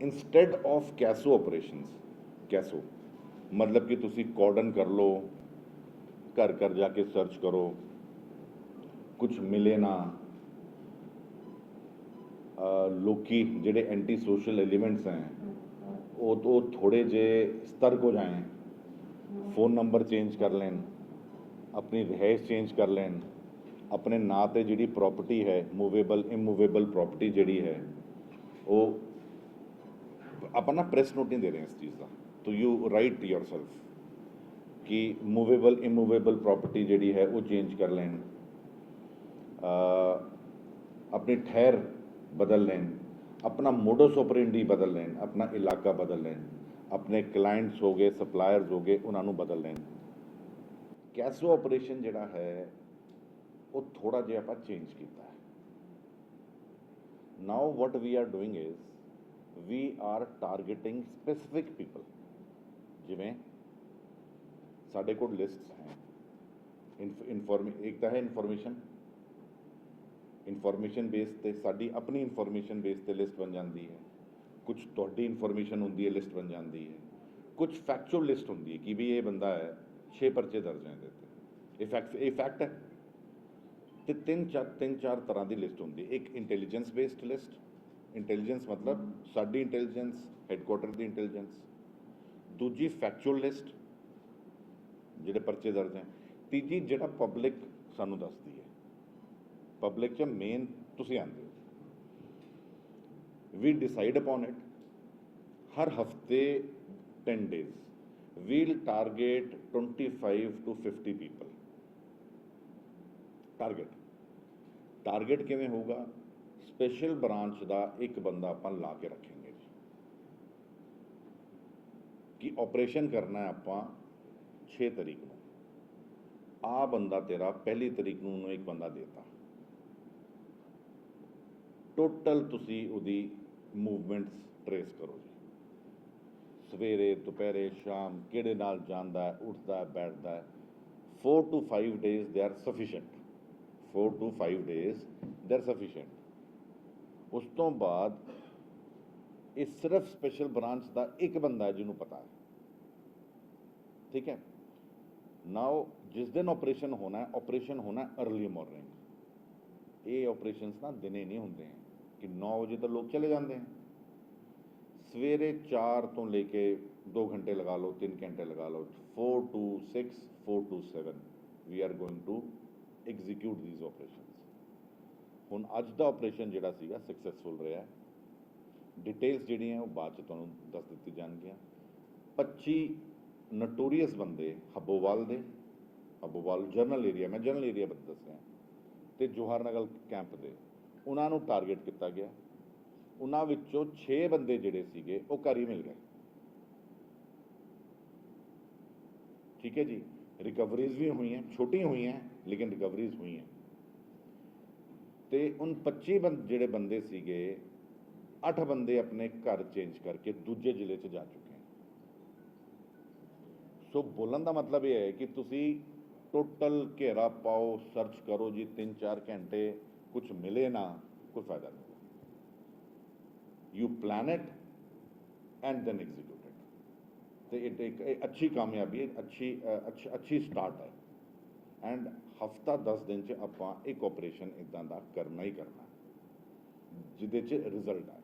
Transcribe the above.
Instead of CASO operations CASO ਮਤਲਬ ਕਿ ਤੁਸੀਂ ਕੋਡਨ ਕਰ ਲਓ ਘਰ ਘਰ ਜਾ ਕੇ ਸਰਚ ਕਰੋ ਕੁਝ ਮਿਲੇ ਨਾ ਲੋਕੀ ਜਿਹੜੇ ਐਂਟੀ ਸੋਸ਼ਲ ਐਲੀਮੈਂਟਸ ਹੈ ਉਹ ਤੋਂ ਥੋੜੇ ਜੇ ਸਤਰਕ ਹੋ ਜਾਏ फ़ोन नंबर चेंज कर लें अपनी रिहाइश चेंज कर लें अपने ना तो जी प्रॉपर्टी है मूवेबल इमूवेबल प्रॉपर्टी जी है वो ਆਪਾਂ ਨਾ ਪ੍ਰੈਸ ਨੋਟ ਨਹੀਂ ਦੇ ਰਹੇ ਇਸ ਚੀਜ਼ ਦਾ। ਟੂ ਯੂ ਰਾਈਟ yourself ਕਿ ਮੂਵੇਬਲ ਇਮੂਵੇਬਲ ਪ੍ਰਾਪਰਟੀ ਜਿਹੜੀ ਹੈ ਉਹ ਚੇਂਜ ਕਰ ਲੈਣ। ਆਪਣੀ ਠਹਿਰ ਬਦਲ ਲੈਣ। ਆਪਣਾ ਮੋਡਸ ਆਪਰੈਂਡੀ ਬਦਲ ਲੈਣ। ਆਪਣਾ ਇਲਾਕਾ ਬਦਲ ਲੈਣ। ਆਪਣੇ ਕਲਾਇੰਟਸ ਹੋ ਗਏ ਸਪਲਾਇਰਸ ਹੋ ਗਏ, ਉਹਨਾਂ ਨੂੰ ਬਦਲ ਲੈਣ। ਕੈਸੋ ਆਪਰੇਸ਼ਨ ਜਿਹੜਾ ਹੈ, ਉਹ ਥੋੜਾ ਜਿਹਾ ਆਪਾਂ ਚੇਂਜ ਕੀਤਾ ਹੈ। Now what we are doing is we are targeting specific people ਜਿਵੇਂ ਸਾਡੇ ਕੋਲ ਲਿਸਟਸ ਹੈ। ਇਨਫੋਰਮ ਇੱਕ ਤਾਂ ਹੈ ਇਨਫੋਰਮੇਸ਼ਨ ਇਨਫੋਰਮੇਸ਼ਨ ਬੇਸ ਤੇ ਸਾਡੀ ਆਪਣੀ ਇਨਫੋਰਮੇਸ਼ਨ ਬੇਸ ਤੇ ਲਿਸਟ ਬਣ ਜਾਂਦੀ ਹੈ। ਕੁਝ ਤੁਹਾਡੀ ਇਨਫੋਰਮੇਸ਼ਨ ਹੁੰਦੀ ਹੈ ਲਿਸਟ ਬਣ ਜਾਂਦੀ ਹੈ। ਕੁਝ ਫੈਕਚੁਅਲ ਲਿਸਟ ਹੁੰਦੀ ਹੈ ਕਿ ਵੀ ਇਹ ਬੰਦਾ ਹੈ 6 ਪਰਚੇ ਦਰਜ ਹੈ ਇਹਦੇ ਤੇ। ਇਹ ਫੈਕਟ ਇਹ ਫੈਕਟ ਹੈ। ਤੇ ਤਿੰਨ ਚਾਰ ਤਿੰਨ ਚਾਰ ਤਰ੍ਹਾਂ ਦੀ ਲਿਸਟ ਹੁੰਦੀ ਹੈ। ਇੱਕ ਇੰਟੈਲੀਜੈਂਸ ਬੇਸਡ ਲਿਸਟ ਇੰਟੈਲੀਜੈਂਸ ਮਤਲਬ ਸਾਡੀ ਇੰਟੈਲੀਜੈਂਸ ਹੈੱਡਕੁਆਟਰ ਦੀ ਇੰਟੈਲੀਜੈਂਸ ਦੂਜੀ ਫੈਕਚੁਅਲ ਲਿਸਟ ਜਿਹੜੇ ਪਰਚੇ ਦਰਜ ਹੈ ਤੀਜੀ ਜਿਹੜਾ ਪਬਲਿਕ ਸਾਨੂੰ ਦੱਸਦੀ ਹੈ ਪਬਲਿਕ ਚ ਮੇਨ ਤੁਸੀਂ ਆਂਦੇ ਹੋ ਵੀ ਡਿਸਾਈਡ ਅਪਨ ਇਟ ਹਰ ਹਫ਼ਤੇ 10 days we'll target 25 to 50 people target target ਕਿਵੇਂ ਹੋਊਗਾ ਸਪੈਸ਼ਲ ਬ੍ਰਾਂਚ ਦਾ ਇੱਕ ਬੰਦਾ ਆਪਾਂ ਲਾ ਕੇ ਰੱਖਾਂਗੇ ਜੀ। ਕਿ ਆਪਰੇਸ਼ਨ ਕਰਨਾ ਹੈ ਆਪਾਂ 6 ਤਰੀਕ ਨੂੰ। ਆ ਬੰਦਾ ਤੇਰਾ ਪਹਿਲੀ ਤਰੀਕ ਨੂੰ ਉਹਨੂੰ ਇੱਕ ਬੰਦਾ ਦੇਤਾ। ਟੋਟਲ ਤੁਸੀਂ ਉਹਦੀ ਮੂਵਮੈਂਟਸ ਟਰੇਸ ਕਰੋ ਜੀ। ਸਵੇਰੇ, ਦੁਪਹਿਰੇ, ਸ਼ਾਮ ਕਿਹੜੇ ਨਾਲ ਜਾਂਦਾ ਹੈ, ਉੱਠਦਾ ਹੈ, ਬੈਠਦਾ ਹੈ। 4 to 5 days they are sufficient 4 to 5 days they are sufficient ਉਸ ਤੋਂ ਬਾਅਦ ਇਹ ਸਿਰਫ ਸਪੈਸ਼ਲ ਬ੍ਰਾਂਚ ਦਾ ਇੱਕ ਬੰਦਾ ਹੈ ਜਿਹਨੂੰ ਪਤਾ ਹੈ। ਠੀਕ ਹੈ? ਨਾਓ ਜਿਸ ਦਿਨ ਆਪਰੇਸ਼ਨ ਹੋਣਾ ਹੈ ਆਪਰੇਸ਼ਨ ਹੋਣਾ ਹੈ अर्ਲੀ ਮਾਰਨਿੰਗ ਇਹ ਆਪਰੇਸ਼ਨਸ ਨਾ ਦਿਨੇ ਨਹੀਂ ਹੁੰਦੇ ਹੈ। ਕਿ 9 ਵਜੇ ਤਾਂ ਲੋਕ ਚਲੇ ਜਾਂਦੇ ਹਨ ਸਵੇਰੇ 4 ਤੋਂ ਲੈ ਕੇ 2 ਘੰਟੇ ਲਗਾ ਲਓ 3 ਘੰਟੇ ਲਗਾ ਲਓ 4 to 6 4 to 7 we are going to execute these operations ਹੁਣ ਅੱਜ ਦਾ ਆਪਰੇਸ਼ਨ ਜਿਹੜਾ ਸੀਗਾ ਸਕਸੈਸਫੁਲ ਰਿਹਾ। ਡਿਟੇਲਸ ਜਿਹੜੀਆਂ ਉਹ ਬਾਅਦ ਚ ਤੁਹਾਨੂੰ ਦੱਸ ਦਿੱਤੀ ਜਾਣਗੀਆਂ। 25 ਨਟੋਰੀਅਸ ਬੰਦੇ ਹੱਬੋਵਾਲ ਦੇ, ਹੱਬੋਵਾਲ ਜਰਨਲ ਏਰੀਆ ਮੈਂ ਜਰਨਲ ਏਰੀਆ ਬਤ ਦੱਸ ਰਿਹਾ ਤੇ ਜੋਹਰ ਨਗਰ ਕੈਂਪ ਦੇ, ਉਹਨਾਂ ਨੂੰ ਟਾਰਗੇਟ ਕੀਤਾ ਗਿਆ। ਉਹਨਾਂ ਵਿੱਚੋਂ 6 ਬੰਦੇ ਜਿਹੜੇ ਸੀਗੇ, ਉਹ ਘਰ ਹੀ ਮਿਲ ਗਏ। ਠੀਕ ਹੈ ਜੀ? ਰਿਕਵਰੀਜ਼ ਵੀ ਹੋਈਆਂ, ਛੋਟੀਆਂ ਹੋਈਆਂ, ਲੇਕਿਨ ਰਿਕਵਰੀਜ਼ ਹੋਈਆਂ। ਤੇ ਉਨ 25 ਬੰਦ ਜਿਹੜੇ ਬੰਦੇ ਸੀਗੇ 8 ਬੰਦੇ ਆਪਣੇ ਘਰ ਚੇਂਜ ਕਰਕੇ ਦੂਜੇ ਜ਼ਿਲ੍ਹੇ 'ਚ ਜਾ ਚੁੱਕੇ ਹਨ ਸੋ ਬੋਲਣ ਦਾ ਮਤਲਬ ਇਹ ਹੈ ਕਿ ਤੁਸੀਂ ਟੋਟਲ ਘੇਰਾ ਪਾਓ ਸਰਚ ਕਰੋ ਜੀ 3-4 ਘੰਟੇ ਕੁਝ ਮਿਲੇ ਨਾ ਕੋਈ ਫਾਇਦਾ ਨਹੀਂ। You plan it and then execute it ਤੇ ਇਹ ਇੱਕ ਇਹ ਅੱਛੀ ਕਾਮਯਾਬੀ ਹੈ ਅੱਛੀ ਅ, ਅੱਛ- ਅੱਛੀ ਸਟਾਰਟ ਹੈ। ਐਂਡ ਹਫਤਾ 10 ਦਿਨ ਚ ਆਪਾਂ ਇੱਕ ਆਪਰੇਸ਼ਨ ਇਦਾਂ ਦਾ ਕਰਨਾ ਹੀ ਕਰਨਾ। ਜਿਹਦੇ ਚ ਰਿਜ਼ਲਟ ਆ